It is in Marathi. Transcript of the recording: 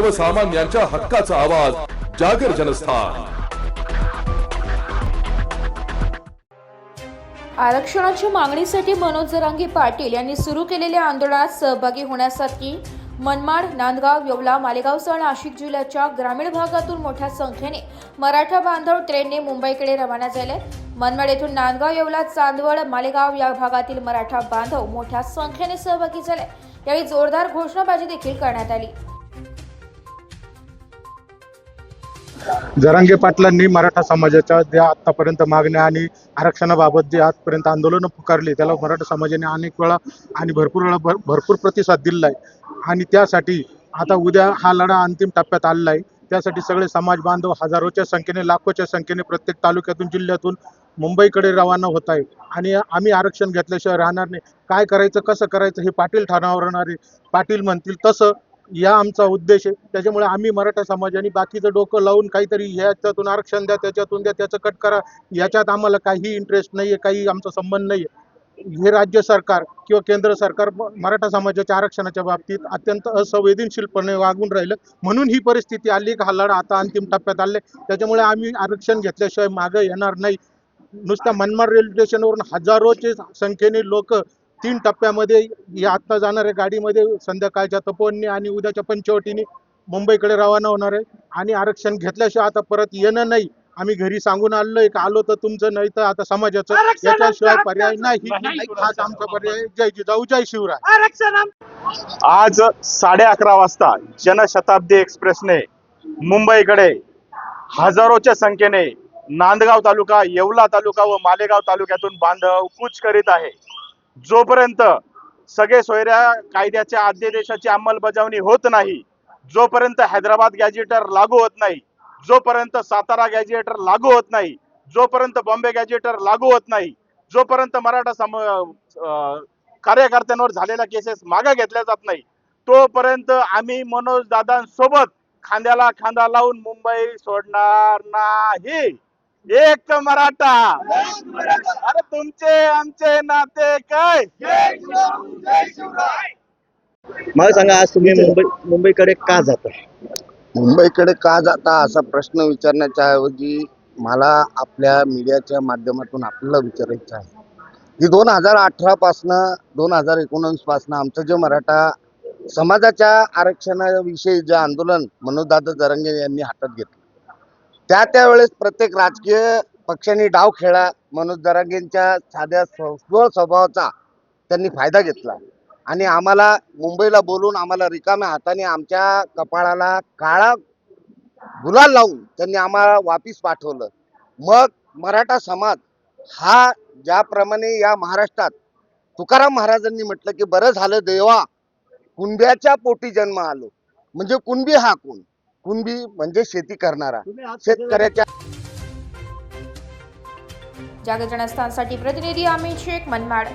सर्वसामान्यांच्या हक्काचा आवाज जागर जनस्थान. आरक्षणाच्या मागणीसाठी मनोज जरांगे पाटील यांनी सुरू केलेल्या आंदोलनात सहभागी होण्यासाठी मनमाड नांदगाव येवला मालेगावसह नाशिक जिल्ह्याच्या ग्रामीण भागातून मोठ्या संख्येने मराठा बांधव ट्रेनने मुंबईकडे रवाना झाले. मनमाड येथून नांदगाव येवला चांदवड मालेगाव या भागातील मराठा बांधव मोठ्या संख्येने सहभागी झाले. यावेळी जोरदार घोषणाबाजी देखील करण्यात आली. जरांगे पाटलांनी मराठा समाजाच्या ज्या आतापर्यंत मागण्या आणि आरक्षणाबाबत जे आजपर्यंत आंदोलनं पुकारली त्याला मराठा समाजाने अनेक वेळा आणि भरपूर वेळा भर भरपूर प्रतिसाद दिला आहे. आणि त्यासाठी आता उद्या हा लढा अंतिम टप्प्यात आलेला आहे. त्यासाठी सगळे समाज बांधव हजारोच्या संख्येने लाखोच्या संख्येने प्रत्येक तालुक्यातून जिल्ह्यातून मुंबईकडे रवाना होत आहे आणि आम्ही आरक्षण घेतल्याशिवाय राहणार नाही. काय करायचं कसं करायचं हे पाटील ठाण्यावर पाटील म्हणतील तसं या आमचा उद्देश आहे. त्याच्यामुळे आम्ही मराठा समाजाने बाकीचं डोकं लावून काहीतरी ह्याच्यातून आरक्षण द्या त्याच्यातून द्या त्याचं कट करा. याच्यात आम्हाला काही इंटरेस्ट नाही आहे काही आमचा संबंध नाही आहे हे राज्य सरकार किंवा केंद्र सरकार मराठा समाजाच्या आरक्षणाच्या बाबतीत अत्यंत असंवेदनशीलपणे वागून राहिलं. म्हणून ही परिस्थिती आली. का हा लढा आता अंतिम टप्प्यात आले. त्याच्यामुळे आम्ही आरक्षण घेतल्याशिवाय मागं येणार नाही. नुसत्या मनमाड रेल्वे स्टेशनवरून हजारोचे संख्येने लोक तीन टप्प्यामध्ये या आत्ता जाणाऱ्या गाडीमध्ये संध्याकाळच्या तपोवनी आणि उद्याच्या पंचवटीने मुंबईकडे रवाना होणार आहे. आणि आरक्षण घेतल्याशिवाय आता परत येणं नाही. आम्ही घरी सांगून आलोय का आलो तर तुमचं नाही तर आता समाजाचं. याच्याशिवाय पर्याय नाही हाच आमचा पर्याय. जय जिजाऊ जय शिवराय. आज साडे अकरा वाजता जनशताब्दी एक्सप्रेसने मुंबईकडे हजारोच्या संख्येने नांदगाव तालुका येवला तालुका व मालेगाव तालुक्यातून बांधव कूच करीत आहे. जोपर्यंत सगळे सोयऱ्या कायद्याच्या अध्यादेशाची अंमलबजावणी होत नाही जोपर्यंत हैदराबाद गॅजेटर लागू होत नाही जोपर्यंत सातारा गॅजेटर लागू होत नाही जोपर्यंत बॉम्बे गॅजेटर लागू होत नाही जोपर्यंत मराठा सम कार्यकर्त्यांवर झालेल्या केसेस मागे घेतल्या जात नाही तोपर्यंत आम्ही मनोज दादांसोबत खांद्याला खांदा लावून मुंबई सोडणार नाही. एक मराठा. अरे तुमचे आमचे नाते काय? मला सांगा आज तुम्ही मुंबई मुंबईकडे का जाता मुंबईकडे का जाता असा प्रश्न विचारण्याच्या ऐवजी मला आपल्या मीडियाच्या माध्यमातून आपल्याला विचारायचं आहे. की दोन हजार अठरा पासनं दोन हजार एकोणवीस पासनं आमचं जे मराठा समाजाच्या आरक्षणाविषयी जे आंदोलन मनोजदादा जरंगे यांनी हातात घेतलं त्या त्यावेळेस प्रत्येक राजकीय पक्षांनी डाव खेळा मनोज दरांगेंच्या साध्या स्वभाव स्वभावाचा त्यांनी फायदा घेतला. आणि आम्हाला मुंबईला बोलून आम्हाला रिकाम्या हाताने आमच्या कपाळाला काळा गुलाल लावून त्यांनी आम्हाला वापिस पाठवलं. मग मराठा समाज हा ज्याप्रमाणे या महाराष्ट्रात तुकाराम महाराजांनी म्हटलं की बरं झालं देवा कुंब्याच्या पोटी जन्म आलो. म्हणजे कुणबी हा कोण? कुणबी म्हणजे शेती करणारा. शेतकऱ्याच्या जागर जनस्थानसाठी प्रतिनिधी अमित शेख मनमाड.